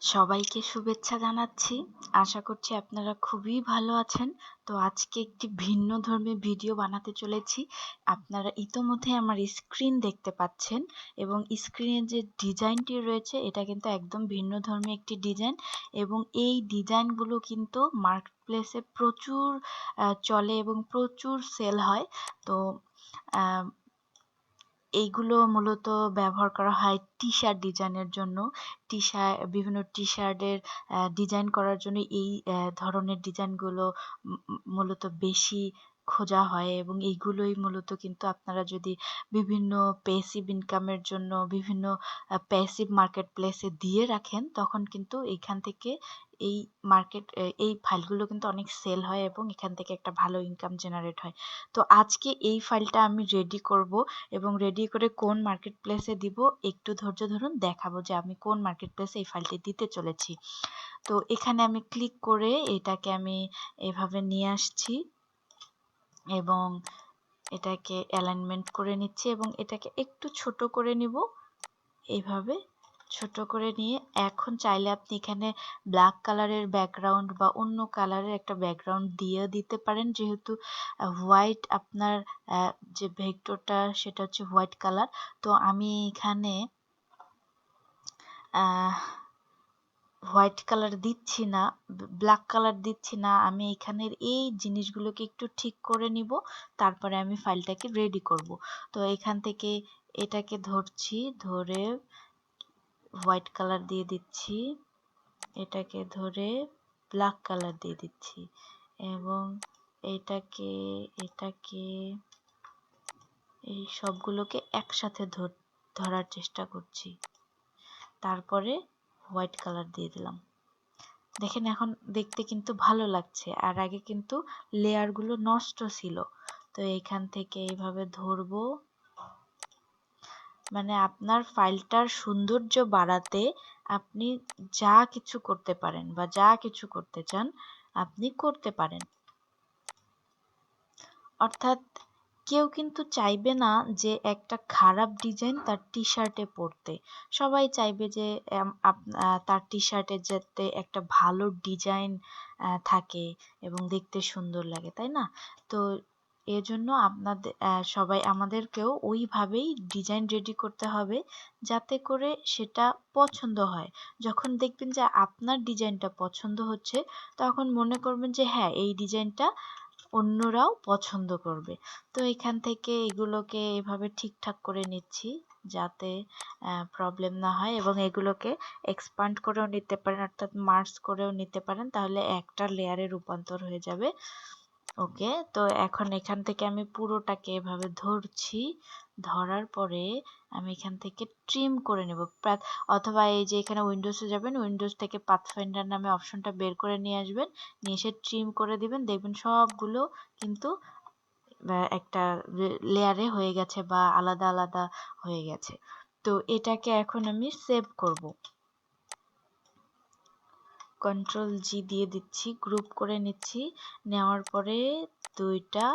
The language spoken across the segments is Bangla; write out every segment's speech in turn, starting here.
সবাইকে শুভেচ্ছা জানাচ্ছি। আশা করছি আপনারা খুবই ভালো আছেন। তো আজকে একটি ভিন্ন ধর্মী ভিডিও বানাতে চলেছি। আপনারা ইতোমধ্যে আমার স্ক্রিন দেখতে পাচ্ছেন এবং স্ক্রিনে যে ডিজাইনটি রয়েছে, এটা কিন্তু একদম ভিন্ন ধর্মী একটি ডিজাইন এবং এই ডিজাইনগুলো কিন্তু মার্কেট প্লেসে প্রচুর চলে এবং প্রচুর সেল হয়। তো এইগুলো মূলত ব্যবহার করা হয় টি শার্ট ডিজাইনের জন্য। টি শার্ট বিভিন্ন টি শার্টের ডিজাইন করার জন্য এই ধরনের ডিজাইনগুলো মূলত বেশি খোঁজা হয় এবং এইগুলোই মূলত কিন্তু আপনারা যদি বিভিন্ন প্যাসিভ ইনকামের জন্য বিভিন্ন প্যাসিভ মার্কেট প্লেসে দিয়ে রাখেন, তখন কিন্তু এখান থেকে এই মার্কেট এই ফাইলগুলো কিন্তু অনেক সেল হয় এবং এখান থেকে একটা ভালো ইনকাম জেনারেট হয়। তো আজকে এই ফাইলটা আমি রেডি করব এবং রেডি করে কোন মার্কেট প্লেসে দিব, একটু ধৈর্য ধরুন, দেখাবো যে আমি কোন মার্কেট প্লেসে এই ফাইলটি দিতে চলেছি। তো এখানে আমি ক্লিক করে এটাকে আমি এভাবে নিয়ে আসছি। এবং এটাকে অ্যালাইনমেন্ট করে নিচ্ছি এবং এটাকে একটু ছোট করে নিব। এইভাবে ছোট করে নিয়ে এখন চাইলে আপনি এখানে ব্ল্যাক কালারের ব্যাকগ্রাউন্ড বা অন্য কালারের একটা ব্যাকগ্রাউন্ড দিয়ে দিতে পারেন। যেহেতু হোয়াইট আপনার যে ভেক্টরটা সেটা হচ্ছে হোয়াইট কালার তো আমি এখানে হোয়াইট কালার দিচ্ছি না ব্ল্যাক কালার দিচ্ছি না, আমি এখানের এই জিনিসগুলোকে একটু ঠিক করে নিব, তারপরে আমি ফাইলটাকে রেডি করব। তো এখান থেকে এটাকে ধরছি, ধরে হোয়াইট কালার দিয়ে দিচ্ছি, এটাকে ধরে ব্ল্যাক কালার দিয়ে দিচ্ছি এবং এটাকে এটাকে এই সবগুলোকে একসাথে ধরার চেষ্টা করছি। তারপরে হোয়াইট কালার দিয়ে দিলাম। দেখেন এখন দেখতে কিন্তু ভালো লাগছে। আর আগে কিন্তু লেয়ারগুলো নষ্ট ছিল। তো এইখান থেকে এইভাবে ধরবো। মানে আপনার ফাইলটার সৌন্দর্য বাড়াতে আপনি যা কিছু করতে পারেন বা যা কিছু করতে চান, আপনি করতে পারেন। অর্থাৎ কেউ কিন্তু চাইবে না যে একটা খারাপ ডিজাইন তার টি শার্টে পরতে সবাই চাইবে যে তার টি শার্টে যাতে একটা ভালো ডিজাইন থাকে এবং দেখতে সুন্দর লাগে, তাই না? তো এজন্য আপনাদের সবাই আমাদেরকেও ওইভাবেই ডিজাইন রেডি করতে হবে যাতে করে সেটা পছন্দ হয়। যখন দেখবেন যে আপনার ডিজাইনটা পছন্দ হচ্ছে, তখন মনে করবেন যে হ্যাঁ এই ডিজাইনটা অন্যরাও পছন্দ করবে। তো এখান থেকে এগুলোকে এভাবে ঠিকঠাক করে নিচ্ছি যাতে প্রবলেম না হয় এবং এগুলোকে এক্সপান্ড করেও নিতে পারেন, অর্থাৎ মার্স করেও নিতে পারেন, তাহলে একটা লেয়ারে রূপান্তর হয়ে যাবে। ওকে তো এখন এখান থেকে আমি পুরোটাকে এভাবে ধরছি। ধরার পরে আমি এখান থেকে ট্রিম করে নেব। অথবা এই যে এখানে উইন্ডোজে যাবেন উইন্ডোজ থেকে পাথফাইন্ডার নামে অপশনটা বের করে নিয়ে আসবেন। নিয়ে এসে ট্রিম করে দিবেন। দেখবেন সবগুলো কিন্তু একটা লেয়ারে হয়ে গেছে বা আলাদা আলাদা হয়ে গেছে। তো এটাকে এখন আমি সেভ করব। কন্ট্রোল জি দিয়ে দিচ্ছি গ্রুপ করে নিচ্ছি। নেওয়ার পরে দুইটা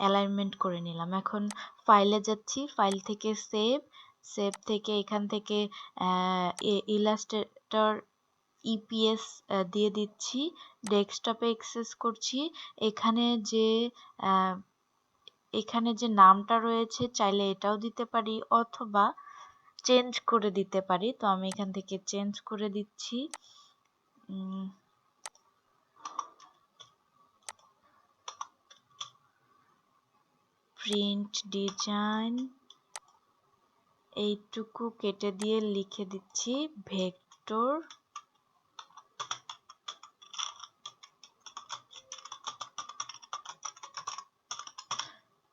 অ্যালাইনমেন্ট করে নিলাম। এখন ফাইলে যাচ্ছি। ফাইল থেকে সেভ সেভ থেকে এখান থেকে ইলাস্ট্রেটর ইপিএস দিয়ে দিচ্ছি। ডেস্কটপে অ্যাক্সেস করছি। এখানে যে এখানে যে নামটা রয়েছে, চাইলে এটাও দিতে পারি অথবা চেঞ্জ করে দিতে পারি। তো আমি এখান থেকে চেঞ্জ করে দিচ্ছি। প্রিন্ট ডিজাইন এইটুকু কেটে দিয়ে লিখে দিচ্ছি ভেক্টর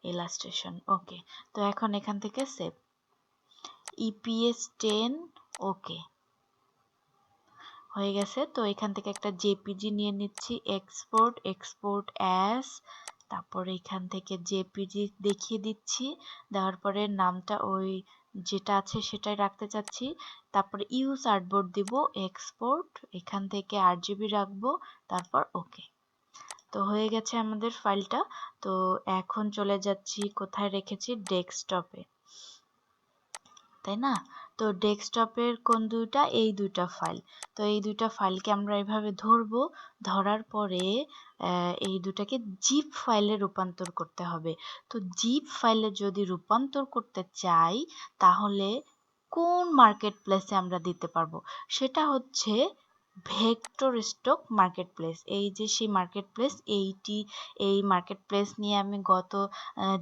ইলাস্ট্রেশন ওকে তো এখন এখান থেকে সেভ ইপিএস টেন ওকে হয়ে গেছে, তো এখান থেকে একটা জেপিজি নিয়ে নিচ্ছি এক্সপোর্ট এক্সপোর্ট অ্যাস তারপরে এখান থেকে জেপিজি দেখিয়ে দিচ্ছি। দেওয়ার পরে নামটা ওই যেটা আছে সেটাই রাখতে চাচ্ছি। তারপরে ইউজ আর্টবোর্ড দিব, এক্সপোর্ট, এখান থেকে আট জিবি রাখব, তারপর ওকে। তো হয়ে গেছে আমাদের ফাইলটা। তো এখন চলে যাচ্ছি কোথায় রেখেছি, ডেস্কটপে। তাই না? তো ডেস্কটপের কোন দুইটা? এই দুইটা ফাইল। তো এই দুইটা ফাইলকে আমরা এভাবে ধরবো। ধরার পরে এই দুটাকে জিপ ফাইলে রূপান্তর করতে হবে। তো জিপ ফাইলে যদি রূপান্তর করতে চাই, তাহলে কোন মার্কেট প্লেসে আমরা দিতে পারব? সেটা হচ্ছে ভেক্টর স্টক মার্কেট প্লেস এই যে সেই মার্কেট প্লেস এইটি, এই মার্কেট প্লেস নিয়ে আমি গত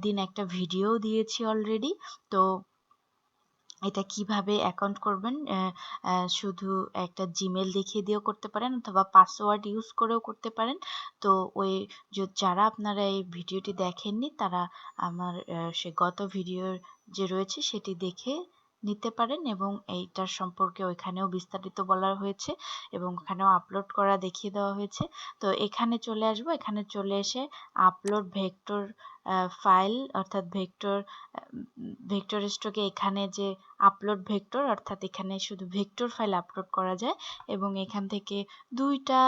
দিন একটা ভিডিও দিয়েছি অলরেডি তো এটা কীভাবে অ্যাকাউন্ট করবেন? শুধু একটা জিমেল দেখিয়ে দিয়েও করতে পারেন অথবা পাসওয়ার্ড ইউজ করেও করতে পারেন। তো ওই যারা আপনারা এই ভিডিওটি দেখেননি, তারা আমার সে গত ভিডিওর যে রয়েছে সেটি দেখে নিতে পারেন এবং এইটার সম্পর্কে ওইখানেও বিস্তারিত বলা হয়েছে এবং ওখানেও আপলোড করা দেখিয়ে দেওয়া হয়েছে। তো এখানে চলে আসব। এখানে চলে এসে আপলোড ভেক্টর ফাইল অর্থাৎ ভেক্টর ভেক্টর স্ট্রোকে এখানে যে আপলোড ভেক্টর অর্থাৎ এখানে শুধু ভেক্টর ফাইল আপলোড করা যায় এবং এখান থেকে দুইটা,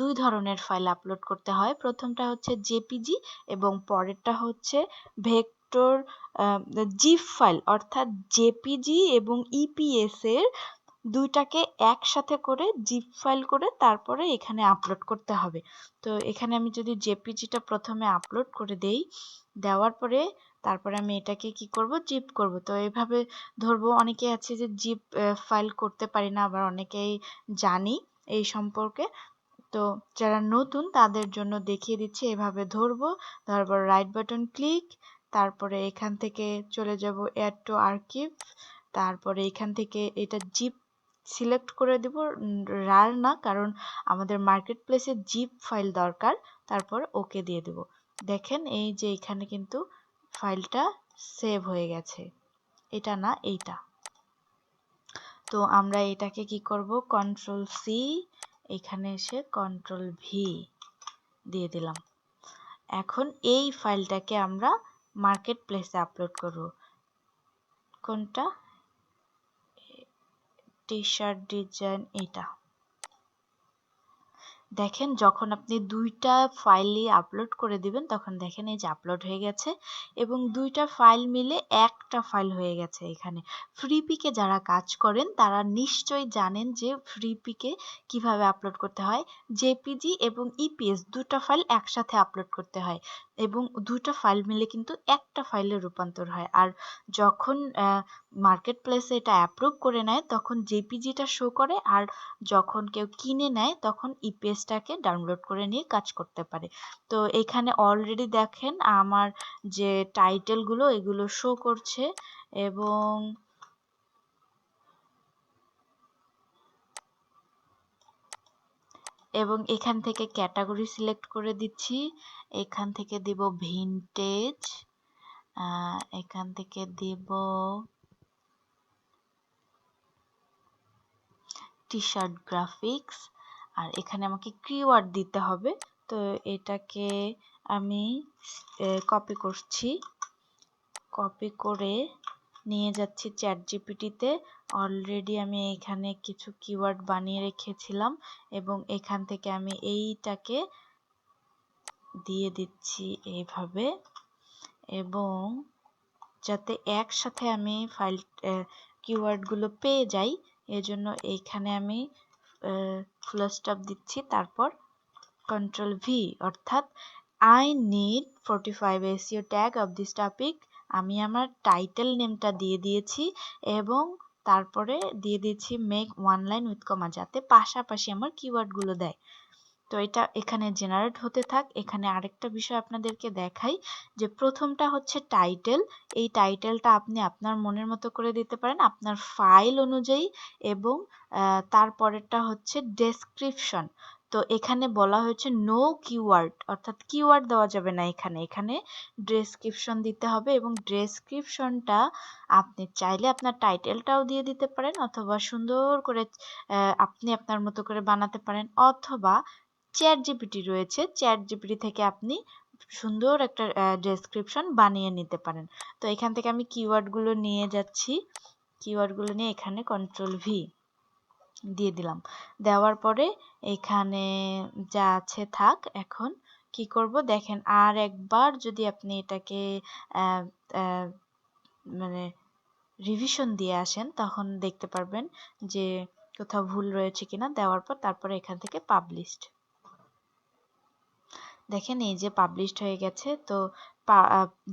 দুই ধরনের ফাইল আপলোড করতে হয়। প্রথমটা হচ্ছে জেপিজি এবং পরেরটা হচ্ছে ভেক্টর জিপ ফাইল অর্থাৎ জেপিজি এবং ইপিএস এর দুইটাকে একসাথে করে জিপ ফাইল করে তারপরে এখানে আপলোড করতে হবে। তো এখানে আমি যদি জেপিজিটা প্রথমে আপলোড করে দেই, দেওয়ার পরে তারপরে আমি এটাকে কি করব? জিপ করব। তো এইভাবে ধরবো অনেকে আছে যে জিপ ফাইল করতে পারি না, আবার অনেকেই জানি এই সম্পর্কে। তো যারা নতুন, তাদের জন্য দেখিয়ে দিচ্ছি, এভাবে ধরবো। তারপর রাইট বাটন ক্লিক তারপরে এখান থেকে চলে যাব অ্যাড টু আর্কিভ তারপরে এখান থেকে এটা জিপ সিলেক্ট করে দেব। রার না, কারণ আমাদের মার্কেট প্লেসে জিপ ফাইল দরকার, তারপর ওকে দিয়ে দেব। দেখেন, এই যে এখানে কিন্তু ফাইলটা সেভ হয়ে গেছে। এটা না এইটা। তো আমরা এটাকে কি করব? কন্ট্রোল সি এখানে এসে কন্ট্রোল ভি দিয়ে দিলাম। এখন এই ফাইলটাকে আমরা মার্কেট প্লেসে আপলোড করব। কোনটা? টি শার্ট ডিজাইন এটা। দেখেন যখন আপনি দুইটা ফাইলই আপলোড করে দিবেন, তখন দেখেন এই যে আপলোড হয়ে গেছে এবং দুইটা ফাইল মিলে একটা ফাইল হয়ে গেছে এখানে। ফ্রিপিকে যারা কাজ করেন, তারা নিশ্চয়ই জানেন যে ফ্রিপিকে কীভাবে আপলোড করতে হয়। জেপিজি এবং ইপিএস দুটো ফাইল একসাথে আপলোড করতে হয় এবং দুটো ফাইল মিলে কিন্তু একটা ফাইলে রূপান্তর হয়। আর যখন মার্কেট প্লেসে এটা অ্যাপ্রুভ করে নেয়, তখন জেপিজিটা শো করে আর যখন কেউ কিনে নেয়, তখন ইপিএসটাকে ডাউনলোড করে নিয়ে কাজ করতে পারে। তো এখানে অলরেডি দেখেন আমার যে টাইটেলগুলো এগুলো শো করছে এবং এবং এখান থেকে ক্যাটাগরি সিলেক্ট করে দিচ্ছি। এখান থেকে দিব ভিনটেজ এখান থেকে দিব টি শার্ট গ্রাফিক্স আর এখানে আমাকে কিওয়ার্ড দিতে হবে। তো এটাকে আমি কপি করছি। কপি করে নিয়ে যাচ্ছি চ্যাট জিপিটিতে অলরেডি আমি এখানে কিছু কিওয়ার্ড বানিয়ে রেখেছিলাম এবং এখান থেকে আমি এইটাকে দিয়ে দিচ্ছি এইভাবে। এবং যাতে একসাথে আমি ফাইল কিওয়ার্ডগুলো পেয়ে যাই, এজন্য এইখানে আমি ফুল স্টপ দিচ্ছি। তারপর কন্ট্রোল ভি অর্থাৎ I need forty five SEO tag of this topic আমি আমার টাইটেল নেমটা দিয়ে দিয়েছি এবং তারপরে দিয়ে দিয়েছি make one line with comma যাতে পাশাপাশি আমার কিওয়ার্ডগুলো দেয়। তো এটা এখানে জেনারেট হতে থাক। এখানে আরেকটা বিষয় আপনাদেরকে দেখাই যে প্রথমটা হচ্ছে টাইটেল এই টাইটেলটা আপনি আপনার মনের মতো করে দিতে পারেন আপনার ফাইল অনুযায়ী এবং তারপরেরটা হচ্ছে ডেসক্রিপশন তো এখানে বলা হয়েছে নো কিওয়ার্ড অর্থাৎ কিওয়ার্ড দেওয়া যাবে না এখানে। এখানে ডেসক্রিপশন দিতে হবে এবং ডেসক্রিপশনটা আপনি চাইলে আপনার টাইটেলটাও দিয়ে দিতে পারেন অথবা সুন্দর করে আপনি আপনার মতো করে বানাতে পারেন অথবা চ্যাট জিপিটি রয়েছে। চ্যাট জিপিটি থেকে আপনি সুন্দর একটা ডেসক্রিপশন বানিয়ে নিতে পারেন। তো এখান থেকে আমি কিওয়ার্ডগুলো নিয়ে যাচ্ছি। কিওয়ার্ডগুলো নিয়ে এখানে কন্ট্রোল ভি দিয়ে দিলাম। দেওয়ার পরে এখানে যা আছে থাক, এখন কি করব? দেখেন, আর একবার যদি আপনি এটাকে মানে রিভিশন দিয়ে আসেন, তখন দেখতে পারবেন যে কোথাও ভুল রয়েছে কিনা। দেওয়ার পর তারপরে এখান থেকে পাবলিশড দেখেন এই যে পাবলিশড হয়ে গেছে, তো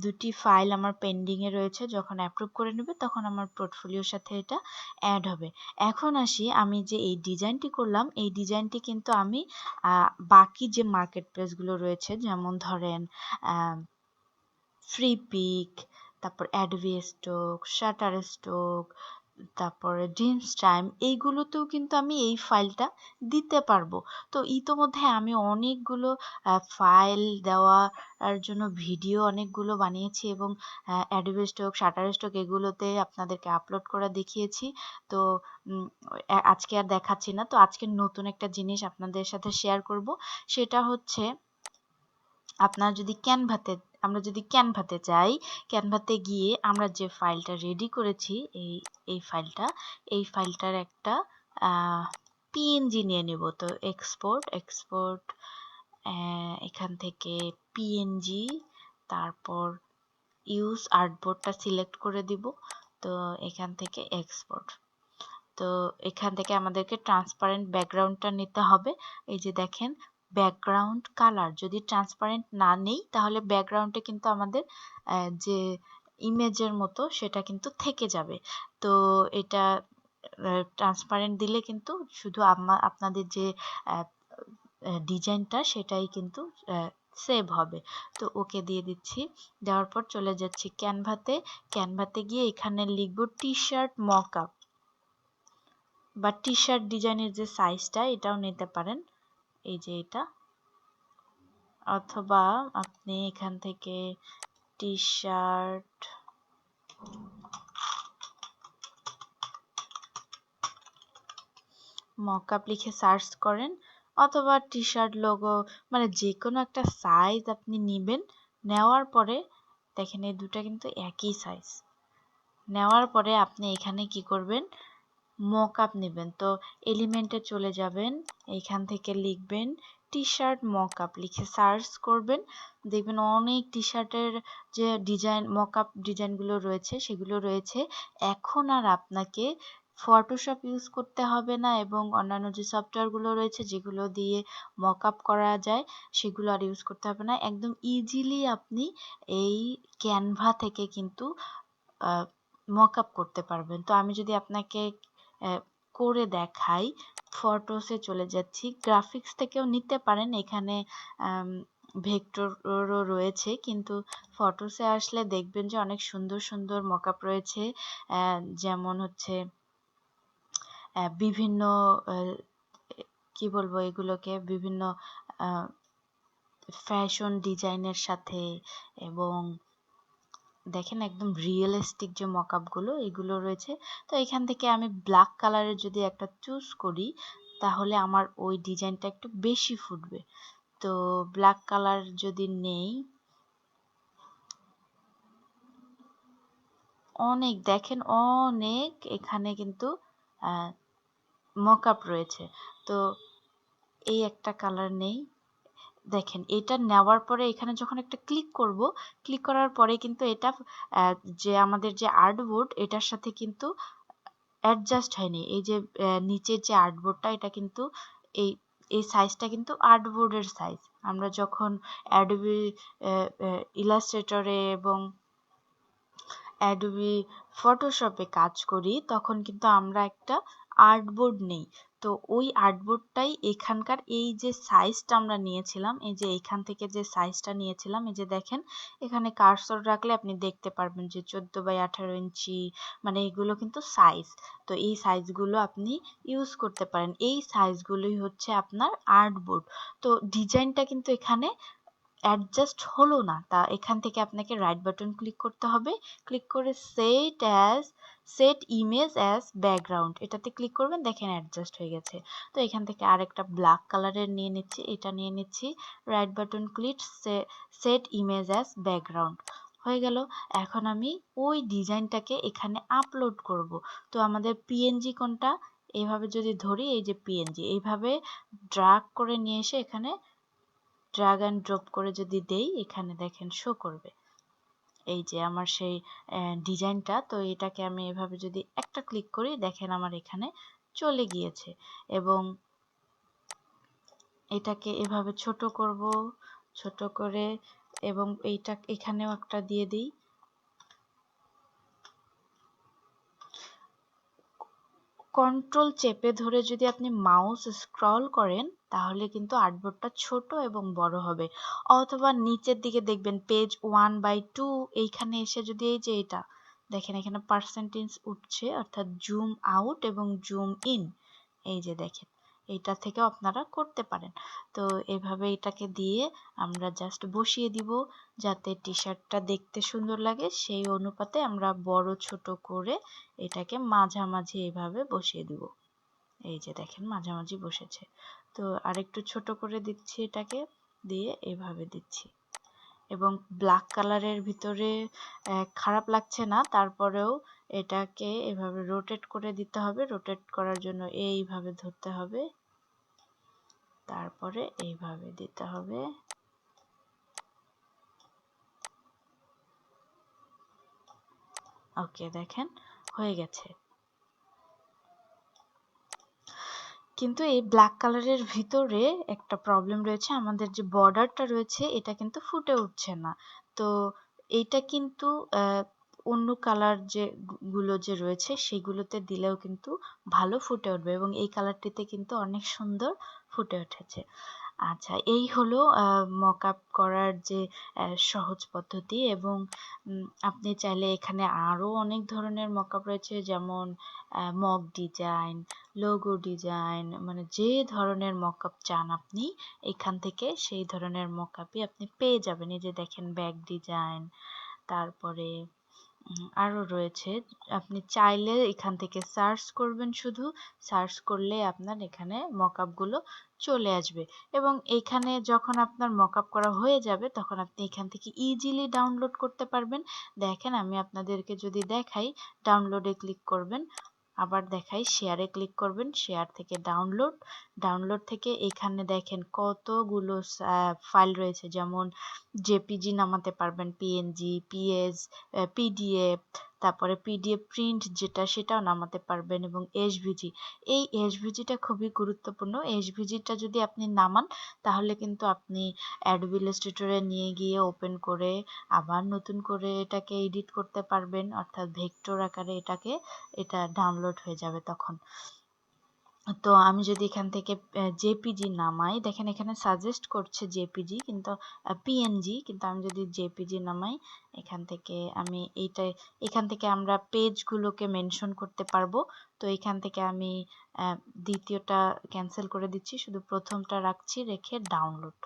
দুটি ফাইল আমার পেন্ডিংয়ে রয়েছে, যখন অ্যাপ্রুভ করে নেবে তখন আমার পোর্টফোলিওর সাথে এটা অ্যাড হবে। এখন আসি আমি যে এই ডিজাইনটি করলাম, এই ডিজাইনটি কিন্তু আমি বাকি যে মার্কেট প্লেসগুলো রয়েছে, যেমন ধরেন ফ্রি পিক তারপর অ্যাডভি স্টোক শাটার স্টোক তারপরে ড্রিমস টাইম এইগুলোতেও কিন্তু আমি এই ফাইলটা দিতে পারব। তো ইতোমধ্যে আমি অনেকগুলো ফাইল দেওয়ার জন্য ভিডিও অনেকগুলো বানিয়েছি এবং অ্যাডোবি স্টক শাটার স্টক এগুলোতে আপনাদেরকে আপলোড করা দেখিয়েছি। তো আজকে আর দেখাচ্ছি না। তো আজকে নতুন একটা জিনিস আপনাদের সাথে শেয়ার করব। সেটা হচ্ছে, আপনার যদি ক্যানভাতে আমরা যদি ক্যানভাতে যাই, ক্যানভাতে গিয়ে আমরা যে ফাইলটা রেডি করেছি, এই এই ফাইলটা, এই ফাইলটার একটা পিএনজি নিয়ে নেব। তো এক্সপোর্ট এক্সপোর্ট এখান থেকে পিএনজি তারপর ইউজ আর্টবোর্ডটা সিলেক্ট করে দিব। তো এখান থেকে এক্সপোর্ট তো এখান থেকে আমাদেরকে ট্রান্সপারেন্ট ব্যাকগ্রাউন্ডটা নিতে হবে। এই যে দেখেন ব্যাকগ্রাউন্ড কালার যদি ট্রান্সপারেন্ট না নেই, তাহলে ব্যাকগ্রাউন্ডে কিন্তু আমাদের যে ইমেজের মতো সেটা কিন্তু থেকে যাবে। তো এটা ট্রান্সপারেন্ট দিলে কিন্তু শুধু আপনাদের যে ডিজাইনটা সেটাই কিন্তু সেভ হবে। তো ওকে দিয়ে দিচ্ছি। দেওয়ার পর চলে যাচ্ছি ক্যানভাতে ক্যানভাতে গিয়ে এখানে লিখব টি শার্ট মক আপ বা টি শার্ট ডিজাইনের যে সাইজটা এটাও নিতে পারেন। এই যে এটা। অথবা আপনি এখান থেকে টি শার্ট মকআপ লিখে সার্চ করেন, অথবা টি শার্ট লোগো মানে যে কোনো একটা সাইজ আপনি নেবেন, নেওয়ার পরে দেখেন এই দুটা কিন্তু একই সাইজ নেওয়ার পরে আপনি এখানে কি করবেন? মক আপ নেবেন। তো এলিমেন্টে চলে যাবেন, এইখান থেকে লিখবেন টি শার্ট মক আপ লিখে সার্চ করবেন। দেখবেন অনেক টি শার্টের যে ডিজাইন মক আপ ডিজাইনগুলো রয়েছে, সেগুলো রয়েছে। এখন আর আপনাকে ফটোশপ ইউজ করতে হবে না এবং অন্যান্য যে সফটওয়্যারগুলো রয়েছে, যেগুলো দিয়ে মক আপ করা যায়, সেগুলো আর ইউজ করতে হবে না। একদম ইজিলি আপনি এই ক্যানভা থেকে কিন্তু মক আপ করতে পারবেন। তো আমি যদি আপনাকে করে দেখাই। ফটোসে চলে যাচ্ছি। গ্রাফিক্স থেকেও নিতে পারেন। এখানে ভেক্টরও রয়েছে। কিন্তু ফটোসে আসলে দেখবেন যে অনেক সুন্দর সুন্দর মকআপ রয়েছে। যেমন হচ্ছে বিভিন্ন কি বলব এগুলোকে? বিভিন্ন ফ্যাশন ডিজাইনের সাথে এবং দেখেন একদম রিয়েলিস্টিক যে মকআপগুলো এগুলো রয়েছে। তো এখান থেকে আমি ব্ল্যাক কালারের যদি একটা চুজ করি, তাহলে আমার ওই ডিজাইনটা একটু বেশি ফুটবে। তো ব্ল্যাক কালার যদি নেই, অনেক, দেখেন অনেক এখানে কিন্তু মকআপ রয়েছে। তো এই একটা কালার নেই। দেখেন, এটা নেওয়ার পরে এখানে যখন একটা ক্লিক করব ক্লিক করার পরে কিন্তু এটা যে আমাদের যে আর্টবোর্ড এটার সাথে কিন্তু অ্যাডজাস্ট হয়নি। এই যে নিচের যে আর্টবোর্ডটা এটা কিন্তু এই এই সাইজটা কিন্তু আর্টবোর্ডের সাইজ আমরা যখন অ্যাডোবি ইলাস্ট্রেটরে এবং অ্যাডোবি ফটোশপে কাজ করি, তখন কিন্তু আমরা একটা আর্টবোর্ড নেই। তো ওই আর্টবোর্ডটাই এখানকার এই যে সাইজটা আমরা নিয়েছিলাম, এই যে এখান থেকে যে সাইজটা নিয়েছিলাম, এই যে দেখেন, এখানে কার্সর রাখলে আপনি দেখতে পারবেন যে চোদ্দ বাই আঠারো ইঞ্চি মানে এগুলো কিন্তু সাইজ তো এই সাইজগুলো আপনি ইউজ করতে পারেন। এই সাইজগুলোই হচ্ছে আপনার আর্টবোর্ড। তো ডিজাইনটা কিন্তু এখানে অ্যাডজাস্ট হলো না। তা এখান থেকে আপনাকে রাইট বাটন ক্লিক করতে হবে। ক্লিক করে set as set image as background এটাতে ক্লিক করবেন, দেখেন অ্যাডজাস্ট হয়ে গেছে। তো এখান থেকে আরেকটা ব্ল্যাক কালারের নিয়ে নিচ্ছি, এটা নিয়ে নিচ্ছি। Right button click set image as background হয়ে গেল। এখন আমি ওই ডিজাইনটাকে এখানে আপলোড করব। তো আমাদের পিএনজি কোনটা? এইভাবে যদি ধরি, এই যে পিএনজি এইভাবে ড্রাগ করে নিয়ে এসে এখানে ড্রাগ অ্যান্ড ড্রপ করে যদি দেই, এখানে দেখেন শো করবে। এই যে আমার সেই ডিজাইনটা তো এটাকে আমি এভাবে যদি একটা ক্লিক করি, দেখেন আমার এখানে চলে গিয়েছে। এবং এটাকে এভাবে ছোট করব, ছোট করে, এবং এইটা, এখানেও একটা দিয়ে দিই। কন্ট্রোল চেপে ধরে যদি আপনি মাউস স্ক্রল করেন, তাহলে কিন্তু আর্টবোর্ডটা ছোট এবং বড় হবে। অথবা নিচের দিকে দেখবেন পেজ ওয়ান বাই টু এইখানে এসে যদি এই যে এটা, দেখেন এখানে পার্সেন্টেজ উঠছে, অর্থাৎ জুম আউট এবং জুম ইন এই যে দেখেন। এইটা থেকেও আপনারা করতে পারেন। তো এভাবে এটাকে দিয়ে আমরা জাস্ট বসিয়ে দিব যাতে টি শার্টটা দেখতে সুন্দর লাগে। সেই অনুপাতে আমরা বড়, ছোট করে এটাকে মাঝামাঝি এভাবে বসিয়ে দিব। এই যে দেখেন মাঝামাঝি বসেছে। তো আরেকটু ছোট করে দিচ্ছি এটাকে, দিয়ে এভাবে দিচ্ছি। এবং ব্ল্যাক কালারের ভিতরে খারাপ লাগছে না, তারপরেও এটাকে এভাবে রোটেট করে দিতে হবে। রোটেট করার জন্য এইভাবে ধরতে হবে। তারপরে এইভাবে দিতে হবে। ওকে, দেখেন, হয়ে গেছে। কিন্তু এই ব্ল্যাক কালারের ভিতরে একটা প্রবলেম রয়েছে। আমাদের যে বর্ডারটা রয়েছে, এটা কিন্তু ফুটে উঠছে না। তো এইটা কিন্তু অন্য কালার যে গুলো যে রয়েছে, সেগুলোতে দিলেও কিন্তু ভালো ফুটে উঠবে। এবং এই কালারটিতে কিন্তু অনেক সুন্দর ফুটে উঠেছে। আচ্ছা এই হলো মক আপ করার যে সহজ পদ্ধতি এবং আপনি চাইলে এখানে আরও অনেক ধরনের মক আপ রয়েছে যেমন মক ডিজাইন লোগো ডিজাইন মানে যে ধরনের মক আপ চান আপনি, এখান থেকে সেই ধরনের মক আপই আপনি পেয়ে যাবেন। এই যে দেখেন ব্যাগ ডিজাইন তারপরে আরও রয়েছে। আপনি চাইলে এখান থেকে সার্চ করবেন শুধু। সার্চ করলে আপনার এখানে মকআপগুলো চলে আসবে। এবং এখানে যখন আপনার মকআপ করা হয়ে যাবে, তখন আপনি এখান থেকে ইজিলি ডাউনলোড করতে পারবেন। দেখেন আমি আপনাদেরকে যদি দেখাই ডাউনলোডে ক্লিক করবেন। আবার দেখাই শেয়ারে ক্লিক করবেন শেয়ার থেকে ডাউনলোড ডাউনলোড থেকে এখানে দেখেন কতগুলো ফাইল রয়েছে, যেমন জেপিজি নামাতে পারবেন পিএনজি পিএস পিডিএফ তারপরে পিডিএফ প্রিন্ট যেটা সেটাও নামাতে পারবেন এবং এসভিজি এই এসভিজিটা খুবই গুরুত্বপূর্ণ। এসভিজিটা যদি আপনি নামান, তাহলে কিন্তু আপনি অ্যাডোবি নিয়ে গিয়ে ওপেন করে আবার নতুন করে এটাকে এডিট করতে পারবেন। অর্থাৎ ভেক্টর আকারে এটাকে, এটা ডাউনলোড হয়ে যাবে তখন। তো আমি যদি এখান থেকে জেপিজি নামাই, দেখেন এখানে সাজেস্ট করছে জেপিজি, কিন্তু পিএনজি কিন্তু আমি যদি জেপিজি নামাই, এখান থেকে আমি এইটা, এখান থেকে আমরা পেজগুলোকে মেনশন করতে পারব। তো এখান থেকে আমি দ্বিতীয়টা ক্যান্সেল করে দিচ্ছি, শুধু প্রথমটা রাখছি, রেখে ডাউনলোড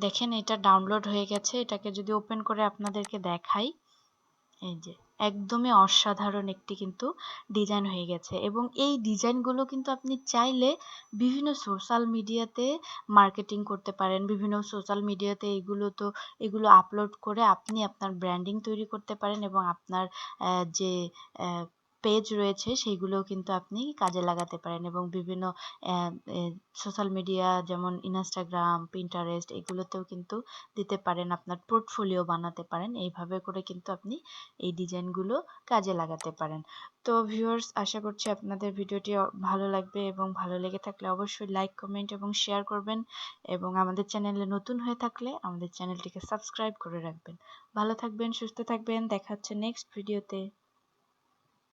দেখেন এটা ডাউনলোড হয়ে গেছে, এটাকে যদি ওপেন করে আপনাদেরকে দেখাই, এই যে, একদমই অসাধারণ একটি কিন্তু ডিজাইন হয়ে গেছে এবং এই ডিজাইনগুলো কিন্তু আপনি চাইলে বিভিন্ন সোশ্যাল মিডিয়াতে মার্কেটিং করতে পারেন, বিভিন্ন সোশ্যাল মিডিয়াতে এগুলো তো, এগুলো আপলোড করে আপনি আপনার ব্র্যান্ডিং তৈরি করতে পারেন এবং আপনার যে পেজ রয়েছে সেইগুলোও কিন্তু আপনি কাজে লাগাতে পারেন এবং বিভিন্ন সোশ্যাল মিডিয়া যেমন ইনস্টাগ্রাম পিন্টারেস্ট এগুলোতেও কিন্তু দিতে পারেন, আপনার পোর্টফোলিও বানাতে পারেন। এইভাবে করে কিন্তু আপনি এই ডিজাইনগুলো কাজে লাগাতে পারেন। তো ভিউয়ার্স আশা করছি আপনাদের ভিডিওটি ভালো লাগবে এবং ভালো লেগে থাকলে অবশ্যই লাইক কমেন্ট এবং শেয়ার করবেন এবং আমাদের চ্যানেলে নতুন হয়ে থাকলে আমাদের চ্যানেলটিকে সাবস্ক্রাইব করে রাখবেন। ভালো থাকবেন, সুস্থ থাকবেন, দেখা হচ্ছে নেক্সট ভিডিওতে